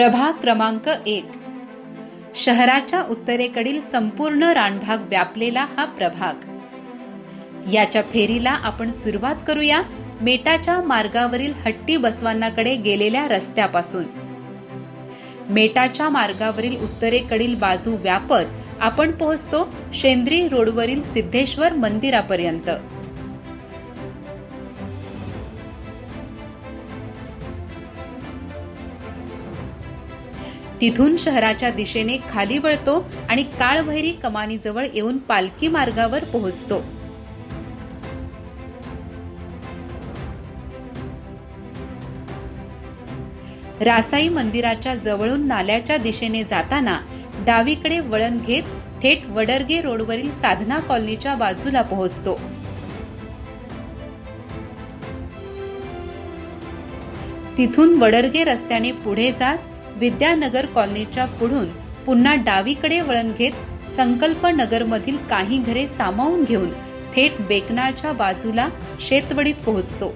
प्रभाग क्रमांक एक. शहराच्या उत्तरेकडील संपूर्ण रानभाग व्यापलेला हा प्रभाग. याच्या फेरीला आपण सुरुवात करूया मेटाच्या मार्गावरील हट्टी बसवांनाकडे गेलेल्या रस्त्यापासून. मेटाच्या मार्गावरील उत्तरेकडील बाजू व्यापत आपण पोहोचतो शेंद्री रोडवरील सिद्धेश्वर मंदिरापर्यंत. तिथून शहराच्या दिशेने खाली वळतो आणि काळभैरी कमानीजवळ येऊन पालखी मार्गावर पोहोचतो. रासाई मंदिराच्या जवळून नाल्याच्या दिशेने जाताना डावीकडे वळण घेत थेट वडरगे रोडवरील साधना कॉलनीच्या बाजूला पोहोचतो. तिथून वडरगे रस्त्याने पुढे जात विद्यानगर कॉलनीच्या पुढून पुन्हा डावीकडे वळण घेत संकल्प नगरमधील काही घरे सामावून घेऊन थेट बेकनाळच्या बाजूला शेतवडीत पोहोचतो.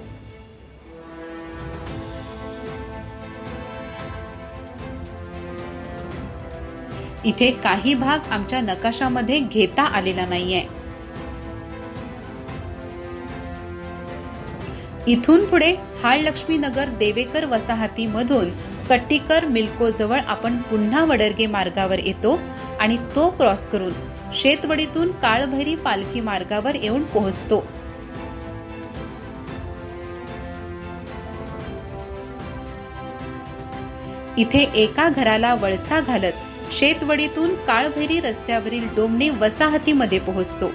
इथे काही भाग आमच्या नकाशामध्ये घेता आलेला नाहीये. इथून पुढे हाळलक्ष्मी नगर देवेकर वसाहतीमधून कट्टीकर मिल्कोजवळ आपण पुन्हा वडरगे मार्गावर येतो आणि तो क्रॉस करून शेतवडीतून काळभैरी पालखी मार्गावर येऊन पोहोचतो. इथे एका घराला वळसा घालत शेतवडीतून काळभैरी रस्त्यावरील डोमणे वसाहतीमध्ये पोहोचतो.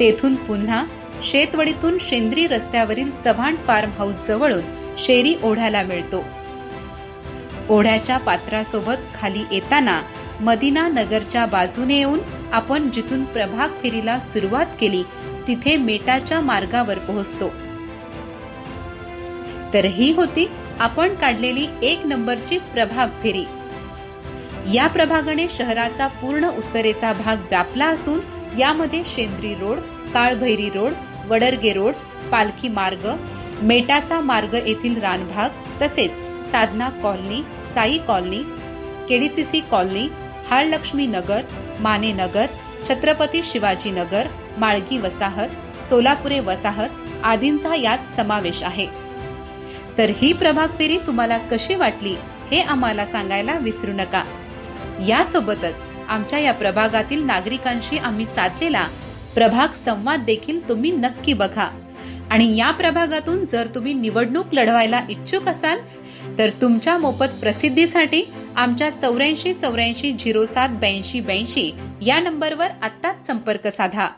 तेथून पुन्हा शेतवडीतून शेंद्री रस्त्यावरील चव्हाण फार्म हाऊस जवळून शेरी ओढ्याला मिळतो. ओढ्याच्या पात्रासोबत खाली येताना मदिना नगरच्या बाजूने येऊन आपण जिथून प्रभाग फेरीला सुरुवात केली तिथे मेटाच्या मार्गावर पोहोचतो. तर ही होती आपण काढलेली एक नंबरची प्रभाग फेरी. या प्रभागाने शहराचा पूर्ण उत्तरेचा भाग व्यापला असून यामध्ये Shendri road Kalbhairi road Vadarge road पालखी मार्ग मेटाचा मार्ग येथील रानभाग तसेच Sadhana colony Sai colony KDCC colony Halalaxmi Nagar Mane Nagar Chhatrapati Shivaji Nagar Malgi Vasahat Solapure Vasahat आदींचा यात समावेश आहे. तर ही प्रभाग फेरी तुम्हाला कशी वाटली हे आम्हाला सांगायला विसरू नका. यासोबतच आमच्या या प्रभागातील नागरिकांशी आम्ही साधलेला प्रभाग संवाद देखील तुम्ही नक्की बघा. आणि या प्रभागातून जर तुम्ही निवडणूक लढवायला इच्छुक असाल तर तुमच्या मोफत प्रसिद्धीसाठी आमच्या चौऱ्याऐंशी चौऱ्याऐंशी झिरो सात ब्याऐंशी ब्याऐंशी या नंबरवर आत्ताच संपर्क साधा.